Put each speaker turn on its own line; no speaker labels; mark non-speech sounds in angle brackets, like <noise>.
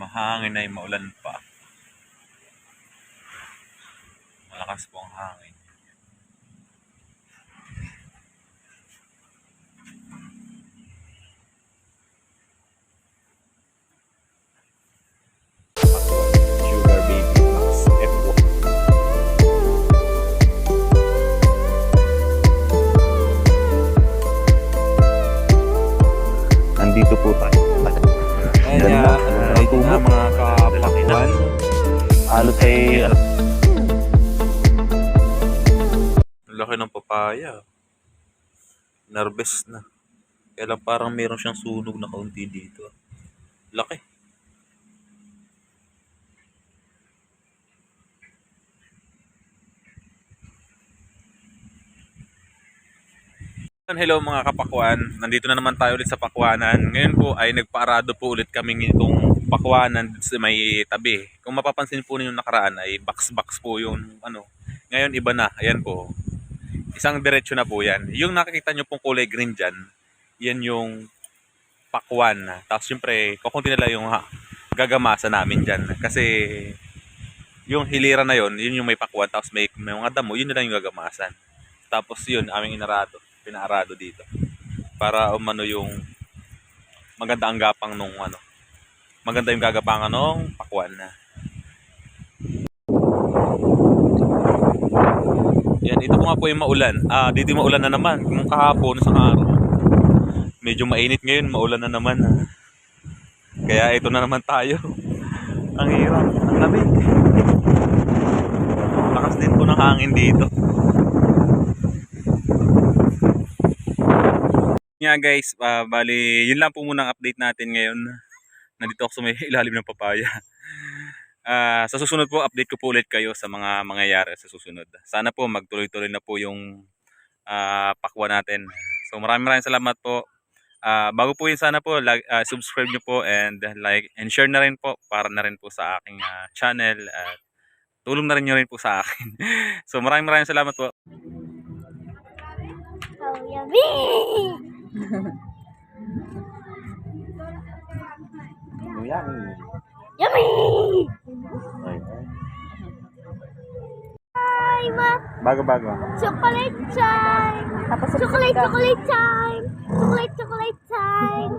mahangin ay maulan pa. Malakas po ang hangin. Sugar Baby Max F1.
Nandito po tayo.
Kaya
Ganda.
Ito na mga kapakwan.
Halos ay
Ang laki ng papaya. Nervous na. Kaya lang parang meron siyang sunog na kaunti dito. Laki. Hello mga kapakwan. Nandito na naman tayo ulit sa Pakwanan. Ngayon po ay nagpaarado po ulit kami nitong Pakwanan sa may tabi. Kung mapapansin po ninyo nakaraan ay box-box po yung ano. Ngayon iba na. Ayan po. Isang diretsyo na po yan. Yung nakikita nyo pong kulay green dyan, yan yung pakwan. Tapos syempre, kukunti nila yung ha, gagamasa namin dyan. Kasi yung hilira na yon yun yung may pakwan. Tapos may, may mga damo, yun na lang yung gagamasan. Tapos yun, aming inarado. Pinaarado dito. Para umano yung maganda ang gapang nung ano. Maganda yung gagapangan nung pakwan na. Yan, ito po nga po yung maulan. Ah, dito yung maulan na naman. Nung kahapon, sa araw. Medyo mainit ngayon, maulan na naman. ah. Kaya ito na naman tayo. ang hirap, ang lamig. Lakas din po ng hangin dito. Nga guys, ah, bali, yun lang po muna ang update natin ngayon. <laughs> Nandito ako sa may <laughs> ilalim ng papaya. Ah, sa susunod po, update ko po ulit kayo sa mga mangyayari sa susunod. Sana po magtuloy-tuloy na po yung ah, pakwa natin. So maraming maraming salamat po. Ah, bago po yun sana po, like, ah, subscribe nyo po and like and share na rin po para na rin po sa aking ah, channel at tulong na rin nyo rin po sa akin. <laughs> so maraming maraming salamat po.
Oh, yummy!
Yan.
Yummy!
Ay,
ma!
Bago-bago.
Chocolate time!
Tapos
Chocolate, chocolate time! Chocolate, chocolate time!